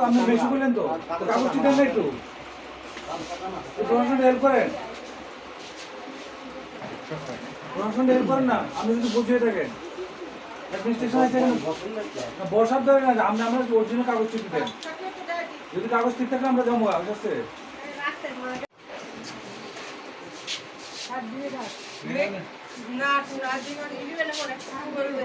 আপনি বেশি বললেন তো। কাগজ দেন না একটু। প্রশাসনটা হেল্প করেন। প্রশাসনটা হেল্প করেন না আপনি যদি বুঝিয়ে থাকেন। অ্যাডমিনিস্ট্রেশন আছে এখানে না, বসার দরকার না আপনি আমরা অরিজিনাল কাগজ ঠিক দেন যদি কাগজ ঠিক থাকে আমরা জমা না না জীবন না করে কি?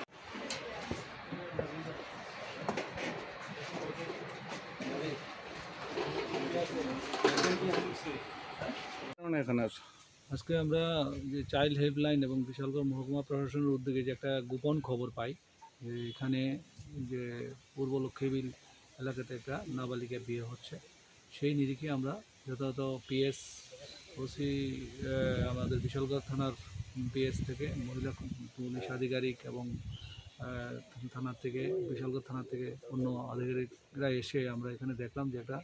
আজকে আমরা যে চাইল্ড হেল্পলাইন এবং বিশালগড় মহকুমা প্রশাসনের উদ্যোগে যে একটা গোপন খবর পাই, যে এখানে যে পূর্ব লক্ষ্মীবিল এলাকাতে একটা নাবালিকার বিয়ে হচ্ছে। সেই নিরিখে আমরা যথাযথ পিএস, ওসি আমাদের বিশালগড় থানার পিএস থেকে, মহিলা পুলিশ আধিকারিক এবং থানার থেকে, বিশালগড় থানার থেকে অন্য আধিকারিকরা এসে আমরা এখানে দেখলাম যে একটা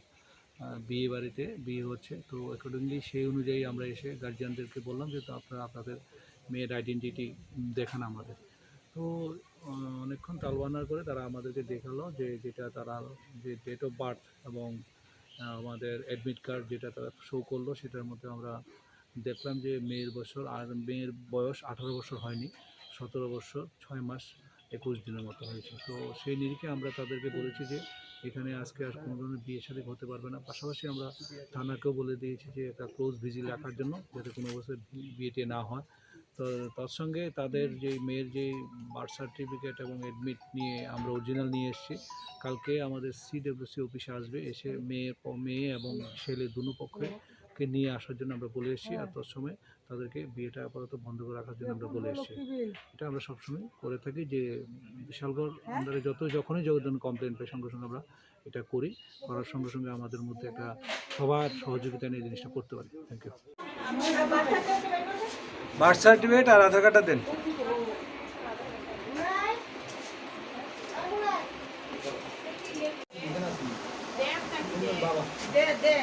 বিয়ে বাড়িতে বিয়ে হচ্ছে। তো অ্যাকর্ডিংলি সেই অনুযায়ী আমরা এসে গার্জিয়ানদেরকে বললাম যে আপনারা আপনাদের মেয়ের আইডেন্টিটি দেখান আমাদের। তো অনেকক্ষণ তালবানার করে তারা আমাদেরকে দেখাল যে, যেটা তারা, যে ডেট অফ বার্থ এবং আমাদের অ্যাডমিট কার্ড যেটা তারা শো করল, সেটার মধ্যে আমরা দেখলাম যে মেয়ের বছর আর মেয়ের বয়স আঠারো বছর হয়নি, সতেরো বছর, ছয় মাস একুশ দিনের মতো হয়েছে। তো সেই নিরিখে আমরা তাদেরকে বলেছি যে, এখানে আজকে আর কোনো ধরনের বিয়ে শাদী হতে পারবে না। পাশাপাশি আমরা থানাকেও বলে দিয়েছি যে, একটা ক্লোজ ভিজিল রাখার জন্য যাতে কোনো অবস্থায় বিয়েটি না হয়। তো তার সঙ্গে তাদের যে মেয়ের যে বার্থ সার্টিফিকেট এবং অ্যাডমিট নিয়ে আমরা অরিজিনাল নিয়ে এসেছি, কালকে আমাদের সিডব্লিউসি অফিসে আসবে। এসে মেয়ের প- মেয়ে এবং ছেলে দুনো পক্ষকে নিয়ে আসার জন্য আমরা বলে এসেছি আর তার সময় তাদেরকে বিয়েটা আপাতত বন্ধ করে রাখার জন্য আমরা বলে এসেছি এটা আমরা সবসময় করে থাকি যে বিশালগড় আন্ডারে যত যখনই যখন কমপ্লেন পাই সঙ্গে সঙ্গে আমরা এটা করি করার সঙ্গে সঙ্গে আমাদের মধ্যে একটা সবার সহযোগিতা নিয়ে জিনিসটা করতে পারি থ্যাংক ইউ বার্থ সার্টিফিকেট আর আধার কার্ডটা দেন দে দে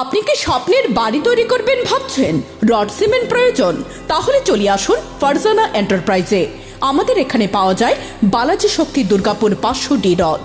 আপনি কি স্বপ্নের বাড়ি তৈরি করবেন ভাবছেন? রড সিমেন্ট প্রয়োজন? তাহলে চলে আসুন ফারজানা এন্টারপ্রাইজে। আমাদের এখানে পাওয়া যায় বালাজি শক্তি দুর্গাপুর পাঁচশো ডি রড।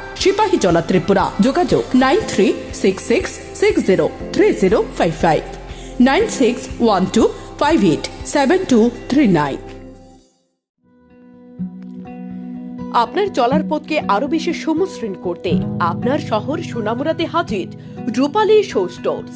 সিপাহী জলা ত্রিপুরা যোগাযোগ nine three six six six zero three zero five five nine six one two five eight seven two three nine আপনার চলার পথকে আরও বেশি সমশ্রীণ করতে আপনার শহর সোনামুরাতে হাজির রূপালী শো স্টোর্স।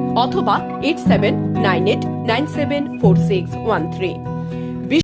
অথবা eight seven nine eight nine seven four six one three